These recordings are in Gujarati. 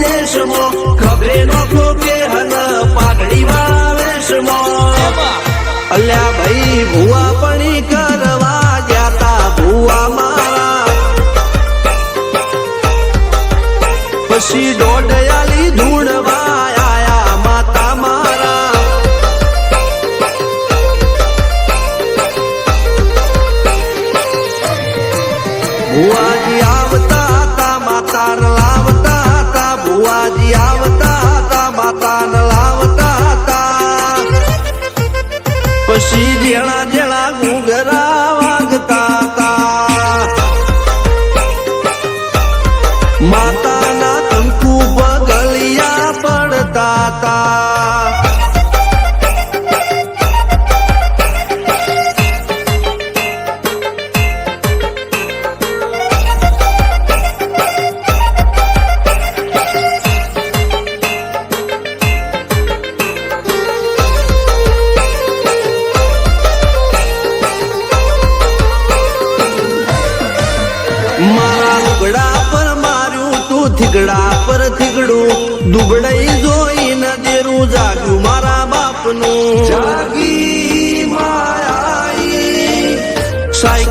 વેશમો ખભે નોખો કે હન પાઘડી વાળા વેશમો. અલ્યા ભાઈ, ભુવા પણી કરવા ગયા તા ભુવા મારા પછી દોડયાલી ધૂણવા માતા મારા. ભુવાજી આવતા હતા માતા પછી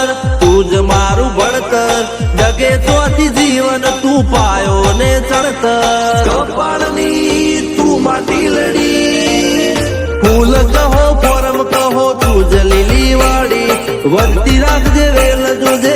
માસ્ટર તું જ મારું ભણતર જગે તોથી જીવન તું પાયો ને ચણતર કપાળની તું માટી લડી. ફૂલ કહો ફોરમ કહો તું જ લીલી વાડી વધતી રાખજે વેલ જોજે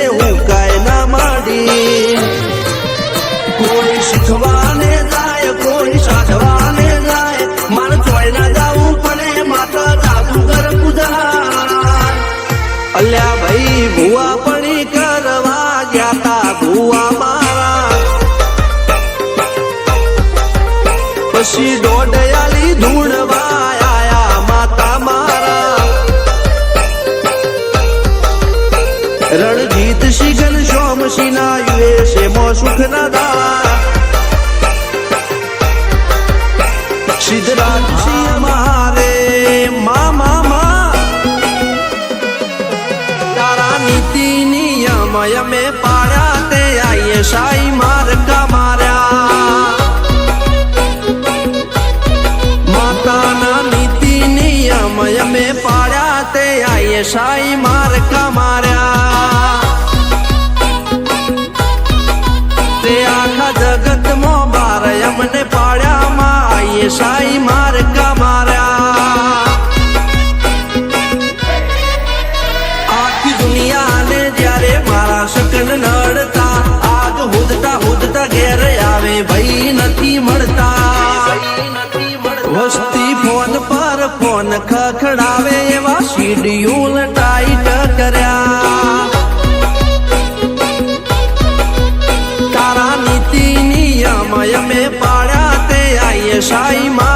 મો સુખ ના દાવા સિદ્ધરાજ সাইমা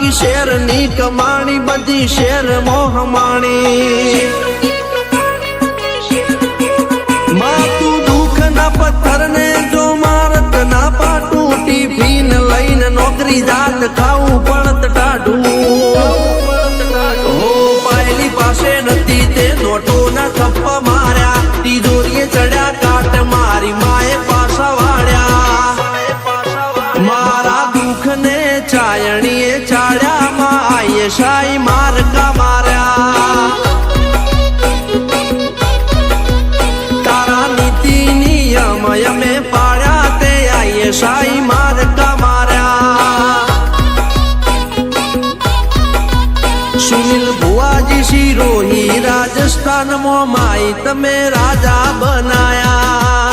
બાકી શેરની કમાણી, બધી શેર મોહમાણી. માં દુઃખ ના પથ્થર ને જો ટીફીન લઈને નોકરી જાત ખાવું પડત ટાઢું. સુનિલ ભુવાજી શિરોહી રાજસ્થાનમાં માય તમે રાજા બનાયા.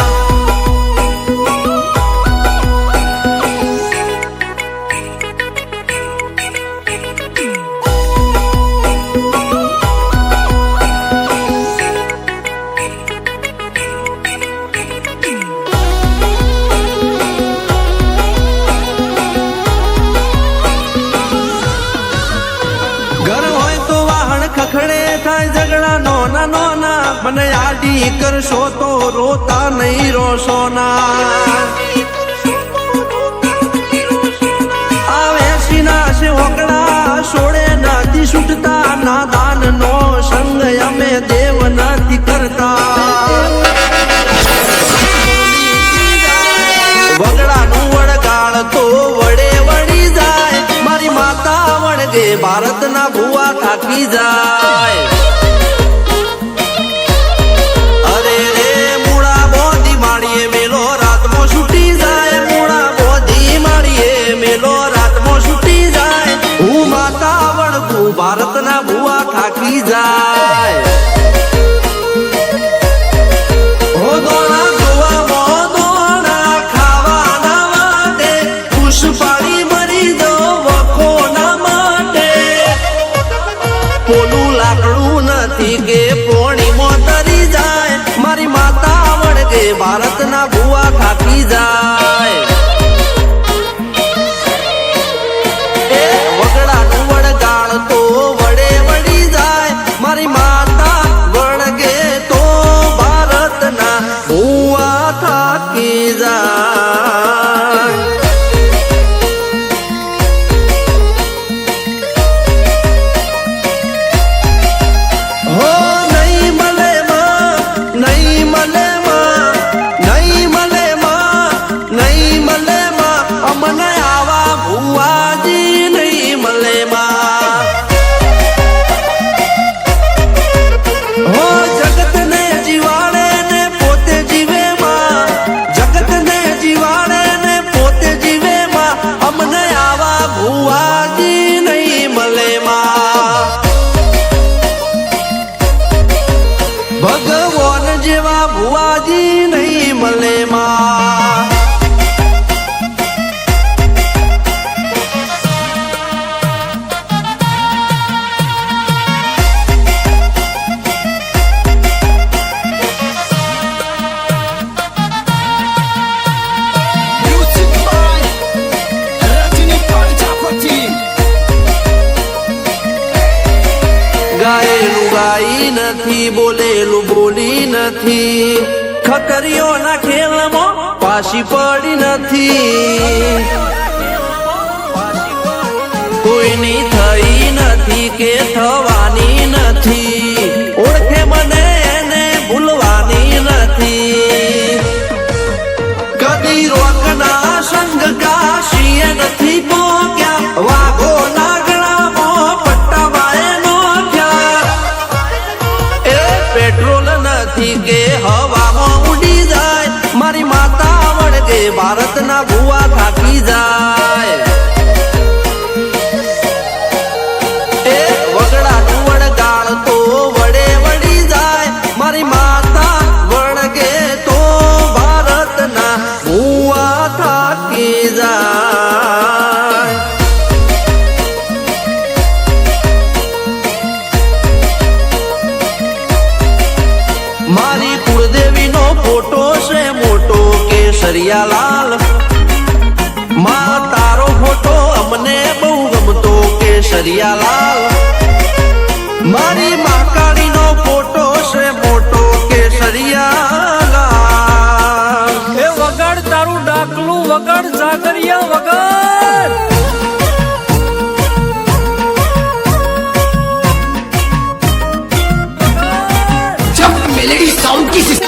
મને આડી કરશો તો રોતા નહીં રોશો ના આવે શ્રીનાશ વકડા સોળે દાન નો સંગ અમે દેવ નથી કરતા. વગડાનું વડગાળ તો વડે વળી જાય. મારી માતા વળગે, ભારતના ભુવા થાકી જાય. નથી, બોલેલું બોલી નથી. ખકરીઓના ખેલમાં પાછી પડી નથી. કોઈની થઈ નથી કે થવાની નથી. સરિયા મારી મહાકાળી નો ફોટો છે મોટો કે સરિયા એ વગર તારું ડાકલું વગર જાગરિયા વગર. જબ મેલેડી સાઉન્ડ કી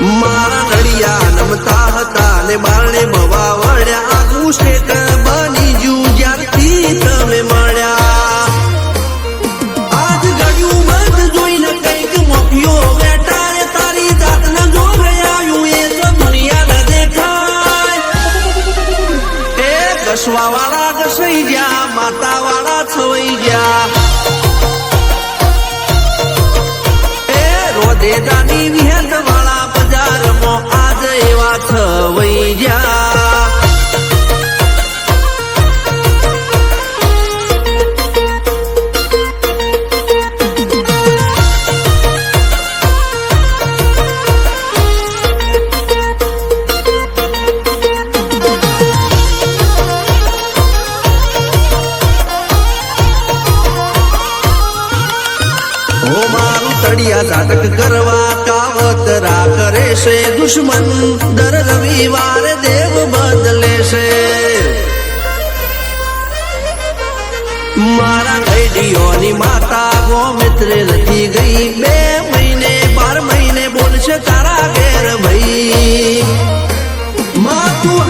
મારા નડિયા નમતા હતા ને બારણે ભવા વળ્યા સ્ટેટ બની જુ જ્યારથી તમે મળ્યા. આજ ઘડ્યું બંધ જોઈને કંઈક મોકલ્યો. બેટા રે તારી જાતને જો આવ્યું એ તો એ કસવા છે, દુશ્મન દર રવિવારે દેવ બદલે છે. મારા ઘડીઓની માતા ગોમિત્રે લખી ગઈ, બે મહિને, બાર મહિને બોલશે તારા ઘેર ભાઈ. માતું